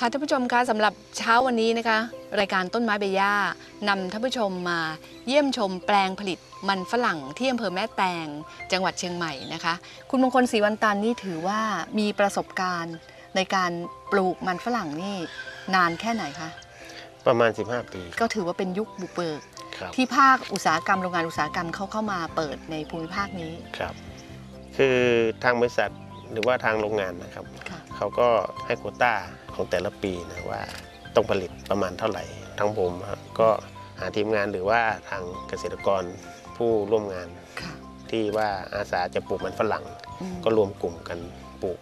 ค่ะท่านผู้ชมคะสำหรับเช้าวันนี้นะคะ รายการต้นไม้ใบหญ้านำท่านผู้ชมมาเยี่ยมชมแปลงผลิตมันฝรั่งที่อำเภอแม่แตงจังหวัดเชียงใหม่นะคะ คุณมงคลศรีวันตันนี่ถือว่ามีประสบการณ์ในการปลูกมันฝรั่งนี่นานแค่ไหนคะประมาณ 15 ปีก็ถือว่าเป็นยุคบุกเบิก ครับที่ภาคอุตสาหกรรมโรงงานอุตสาหกรรมเขาเข้ามาเปิดในภูมิภาคนี้ครับ คือทางบริษัทหรือว่าทางโรงงานนะครับ ค่ะ เขาก็ให้โควต้า ของแต่ละปีนะว่าต้องผลิตประมาณเท่าไหร่ ทั้งผมครับก็หาทีมงานหรือว่าทางเกษตรกรผู้ร่วมงานค่ะที่ว่าอาสาจะปลูกมันฝรั่งอืมก็รวมกลุ่มกันปลูก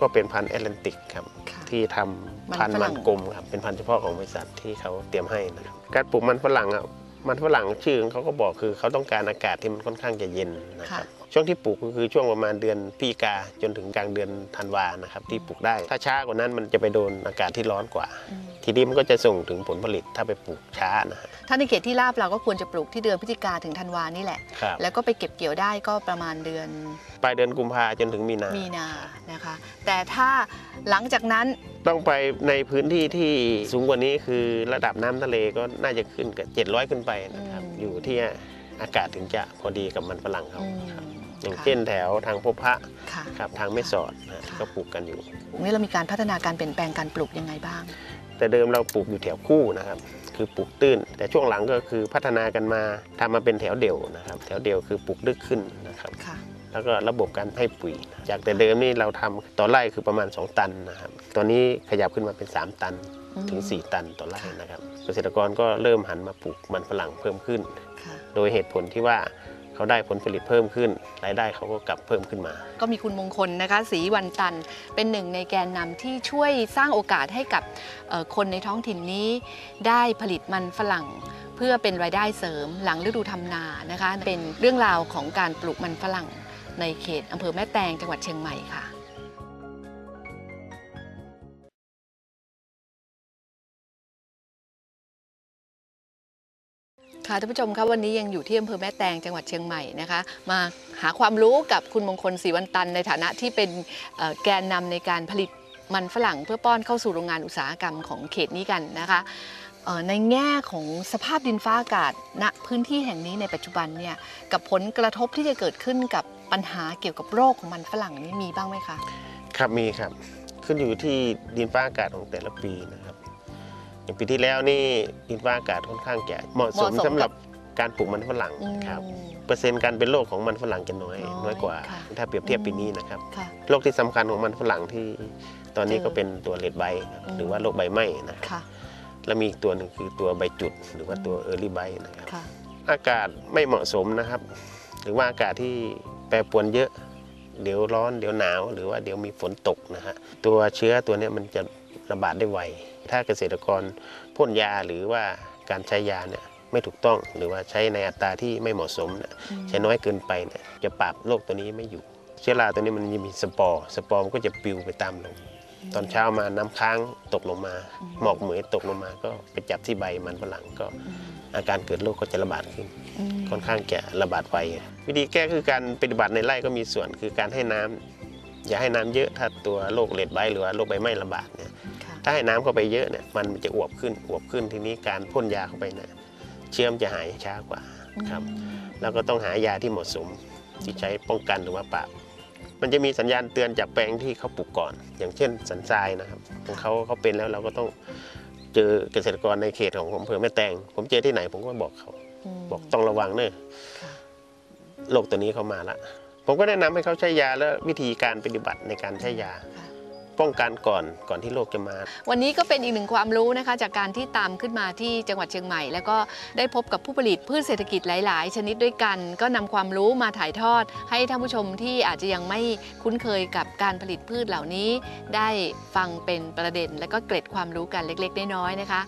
ก็เป็นพันธุ์แอตแลนติกครับค่ะที่ทำพันธุ์มันฝรั่มังนกลมครับเป็นพันธุ์เฉพาะของบริษัทที่เขาเตรียมให้นะครับการปลูกมันฝรั่งอะมันฝรั่งชื่อเขาก็บอกคือเขาต้องการอากาศที่มันค่อนข้างจะเย็นนะครับ ช่วงที่ปลูกก็คือช่วงประมาณเดือนพฤศจิกาจนถึงกลางเดือนธันวานะครับที่ปลูกได้ ถ้าช้ากว่านั้นมันจะไปโดนอากาศที่ร้อนกว่าอืมทีนี้มันก็จะส่งถึงผลผลิตถ้าไปปลูกช้านะฮะถ้าในเขตที่ราบเราก็ควรจะปลูกที่เดือนพฤศจิกาถึงธันวานี่แหละ ครับแล้วก็ไปเก็บเกี่ยวได้ก็ประมาณเดือนปลายเดือนกุมภาจนถึงมีนามีนานะคะ แต่ถ้าหลังจากนั้นต้องไปในพื้นที่ที่สูงกว่านี้คือระดับน้ำทะเลก็น่าจะขึ้นกับ700 ขึ้นไปนะครับอืมอยู่ที่อากาศถึงจะพอดีกับมันฝรั่งเขาอืมครับ อย่างค่ะเช่นแถวทางพบพระค่ะครับทางแม่สอดนะค่ะก็ปลูกกันอยู่นี่เรามีการพัฒนาการเปลี่ยนแปลงการปลูกยังไงบ้าง แต่เดิมเราปลูกอยู่แถวคู่นะครับ คือปลูกตื้น แต่ช่วงหลังก็คือพัฒนากันมาทำมาเป็นแถวเดี่ยวนะครับ แถวเดี่ยวคือปลูกลึกขึ้นนะครับค่ะแล้วก็ระบบการให้ปุ๋ย จากแต่เดิมนี่เราทำต่อไร่คือประมาณ 2 ตันนะครับ ตอนนี้ขยับขึ้นมาเป็น 3 ตันอืมถึง 4 ตันต่อไร่นะครับ เกษตรกรก็เริ่มหันมาปลูกมันฝรั่งเพิ่มขึ้นค่ะโดยเหตุผลที่ว่า เขาได้ผลผลิตเพิ่มขึ้น รายได้เขาก็กลับเพิ่มขึ้นมา ก็มีคุณมงคลนะคะศรีวันตันเป็นหนึ่งในแกนนำที่ช่วยสร้างโอกาสให้กับคนในท้องถิ่นนี้ ได้ผลิตมันฝรั่งเพื่อเป็นรายได้เสริมหลังฤดูทำนานะคะ เป็นเรื่องราวของการปลูกมันฝรั่งในเขตอำเภอแม่แตงจังหวัดเชียงใหม่ค่ะ ค่ะท่านผู้ชมคะวันนี้ยังอยู่ที่อำเภอแม่แตงจังหวัดเชียงใหม่นะคะมาหาความรู้กับคุณมงคลศรีวันตัน ในฐานะที่เป็นแกนนำในการผลิตมันฝรั่งเพื่อป้อนเข้าสู่โรงงานอุตสาหกรรมของเขตนี้กันนะคะในแง่ของสภาพดินฟ้าอากาศณพื้นที่แห่งนี้ในปัจจุบันเนี่ยกับผลกระทบที่จะเกิดขึ้นกับปัญหาเกี่ยวกับโรคของมันฝรั่งนี่มีบ้างไหมคะ ครับมีครับขึ้นอยู่ที่ดินฟ้าอากาศของแต่ละปีนะ อย่างปีที่แล้วนี่ดินฟ้าอากาศค่อนข้างจะเหมาะสมเหมาะสมสำหรับการปลูกมันฝรั่งอืม ครับเปอร์เซ็นต์การเป็นโรคของมันฝรั่งจะน้อยน้อยน้อยกว่า ค่ะถ้าเปรียบเทียบปีนี้นะครับค่ะ โรคที่สำคัญของมันฝรั่งที่ตอนนี้เจอก็เป็นตัวเลดใบครับอืม หรือว่าโรคใบไหม้นะครับค่ะแล้วมีอีกตัวหนึ่งคือตัวใบจุด หรือว่าตัวเออร์ลี่ไบนะครับ ค่ะ อากาศไม่เหมาะสมนะครับ หรือว่าอากาศที่แปรปรวนเยอะ เดี๋ยวร้อนเดี๋ยวหนาว หรือว่าเดี๋ยวมีฝนตกนะฮะตัวเชื้อตัวเนี้ยมันจะ ระบาดได้ไว ถ้าเกษตรกรพ่นยาหรือว่าการใช้ยาเนี่ยไม่ถูกต้องหรือว่าใช้ในอัตราที่ไม่เหมาะสมเนี่ยใช้น้อยเกินไปเนี่ยจะปราบโรคตัวนี้ไม่อยู่ เชื้อราตัวนี้มันจะมีสปอร์สปอร์มันก็จะปลิวไปตามลมตอนเช้ามาน้ำค้างตกลงมาอืมหมอกเหมยตกลงมา ก็ไปจับที่ใบมันฝรั่งก็อืมอาการเกิดโรคก็จะระบาดขึ้นอืมค่อนข้างจะระบาดไววิธีแก้คือการปฏิบัติในไร่ก็มีส่วนคือการให้น้ำอย่าให้น้ำเยอะถ้าตัวโรคเลดใบหรือว่าโรคใบไหม้ระบาดเนี่ยค่ะ ถ้าให้น้ำเข้าไปเยอะเนี่ยมันจะอวบขึ้นอวบขึ้นทีนี้การพ่นยาเข้าไปเนี่ยเชื้อมนจะหายช้ากว่าครับแล้วก็ต้องหายาที่เหมาะสมที่ใช้ป้องกันหรือว่าปราบมันจะมีสัญญาณเตือนจากแปลงที่เขาปลูกก่อน อย่างเช่นสันทรายนะครับของเขาเขาเป็นแล้วเราก็ต้องเจอเกษตรกรในเขตของอำเภอแม่แตง ผมเจอที่ไหนผมก็บอกเขามบอกต้องระวังเนอะค่ะโรคตัวนี้เข้ามาละผมก็แนะนำให้เขาใช้ยาและวิธีการปฏิบัติในการใช้ยาค่ะ ป้องกันก่อนก่อนที่โรคจะมา วันนี้ก็เป็นอีกหนึ่งความรู้นะคะ จากการที่ตามขึ้นมาที่จังหวัดเชียงใหม่ แล้วก็ได้พบกับผู้ผลิตพืชเศรษฐกิจหลาย ๆ ชนิดด้วยกัน ก็นำความรู้มาถ่ายทอด ให้ท่านผู้ชมที่อาจจะยังไม่คุ้นเคยกับการผลิตพืชเหล่านี้ ได้ฟังเป็นประเด็น และก็เกร็ดความรู้กันเล็ก ๆ น้อย ๆ นะคะ